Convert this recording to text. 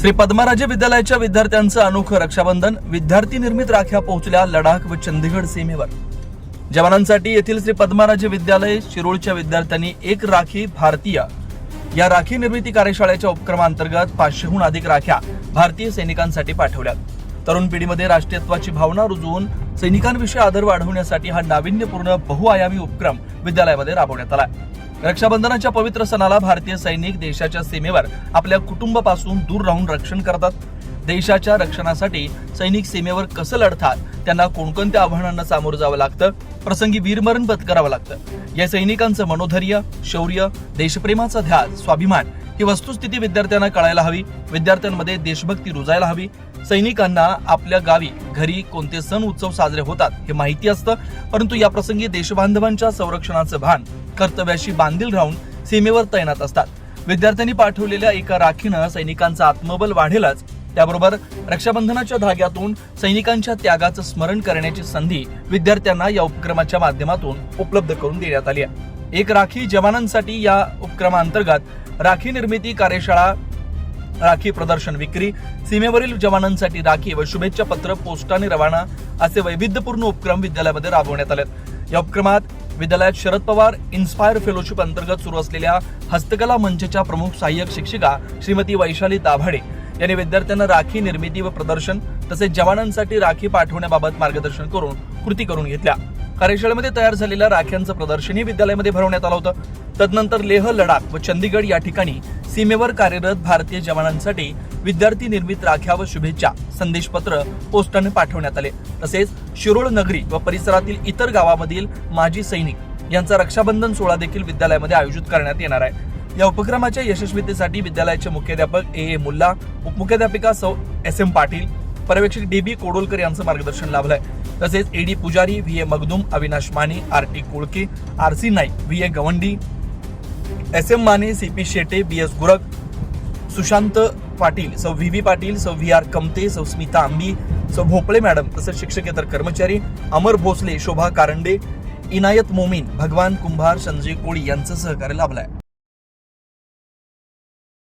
श्री पद्मराजे विद्यालयाच्या विद्यार्थ्यांचं अनोखं रक्षाबंधन विद्यार्थी निर्मित राख्या पोहोचल्या लडाख व चंदीगड सीमेवर. जवानांसाठी येथील श्री पद्मराजे विद्यालय शिरोळच्या विद्यार्थ्यांनी एक राखी भारतीय. या राखी निर्मिती कार्यशाळेच्या उपक्रमांतर्गत पाचशेहून अधिक राख्या भारतीय सैनिकांसाठी पाठवल्या तरुण पिढीमध्ये राष्ट्रीयत्वाची भावना रुजवून सैनिकांविषयी आदर वाढवण्यासाठी हा नाविन्यपूर्ण बहुआयामी उपक्रम विद्यालयामध्ये राबवण्यात आला रक्षाबंधनाच्या पवित्र सणाला भारतीय सैनिक देशाच्या सीमेवर आपल्या कुटुंबापासून दूर राहून रक्षण करतात. देशाच्या रक्षणासाठी सैनिक सीमेवर कसं लढतात त्यांना कोणकोणत्या आव्हानांना सामोरं जावं लागतं प्रसंगी वीरमरण पत्करावं लागतं. या सैनिकांचं मनोधैर्य शौर्य देशप्रेमाचा ध्यास स्वाभिमान ही वस्तुस्थिती विद्यार्थ्यांना कळायला हवी विद्यार्थ्यांमध्ये देशभक्ती रुजायला हवी. सैनिकांना आपल्या गावी घरी कोणते सण उत्सव साजरे होतात हे माहिती असतं परंतु या प्रसंगी देशबांधवांच्या संरक्षणाचं भान कर्तव्याशी बांधील राहून सीमेवर तैनात असतात. विद्यार्थ्यांनी पाठवलेल्या एका राखीनं सैनिकांचं आत्मबल वाढेलच त्याबरोबर रक्षाबंधनाच्या धाग्यातून सैनिकांच्या त्यागाचं स्मरण करण्याची संधी विद्यार्थ्यांना या उपक्रमाच्या माध्यमातून उपलब्ध करून देण्यात आली आहे. एक राखी जवानांसाठी या उपक्रमाअंतर्गत राखी निर्मिती कार्यशाळा राखी प्रदर्शन विक्री सीमेवरील जवानांसाठी राखी व शुभेच्छा पत्र पोस्टाने रवाना असे वैविध्यपूर्ण उपक्रम विद्यालयामध्ये राबवण्यात आले या उपक्रमात विद्यालयात शरद पवार इन्स्पायर फेलोशिप अंतर्गत सुरू असलेल्या हस्तकला मंचच्या प्रमुख सहाय्यक शिक्षिका श्रीमती वैशाली दाभाडे यांनी विद्यार्थ्यांना राखी निर्मिती व प्रदर्शन तसेच जवानांसाठी राखी पाठवण्याबाबत मार्गदर्शन करून कृती करून घेतल्या. कार्यशाळेमध्ये तयार झालेल्या राख्यांचं प्रदर्शनही विद्यालयामध्ये भरवण्यात आलं होतं. तदनंतर लेह लडाख व चंदीगड या ठिकाणी सीमेवर कार्यरत भारतीय जवानांसाठी विद्यार्थी निर्मित राख्या व शुभेच्छा संदेशपत्र पोस्टाने पाठवण्यात आले. तसेच शिरोळ नगरी व परिसरातील इतर गावामधील माजी सैनिक यांचा रक्षाबंधन सोहळा देखील विद्यालयामध्ये आयोजित करण्यात येणार आहे. या उपक्रमाच्या यशस्वीतेसाठी विद्यालयाचे मुख्याध्यापक ए. ए. मुल्ला उपमुख्याध्यापिका सौ एस. एम. पाटील पर्यवेक्षक डी. बी. कोडोलकर यांचं मार्गदर्शन लाभलंय. तसेच A. D. Pujari V. A. Magdum Avinash Mane R. T. Kolke R. C. Naik V. A. Gawandi S. M. Mane C. P. Shete B. S. Gurak Sushant Patil सौ V. V. Patil सौ V. R. Kamte सौ स्मिता आंबी सौ भोपळे madam तसेच शिक्षकेतर कर्मचारी अमर भोसले शोभा कारंडे इनायत मोमीन भगवान कुंभार संजय कोळी यांचं सहकार्य लाभलंय.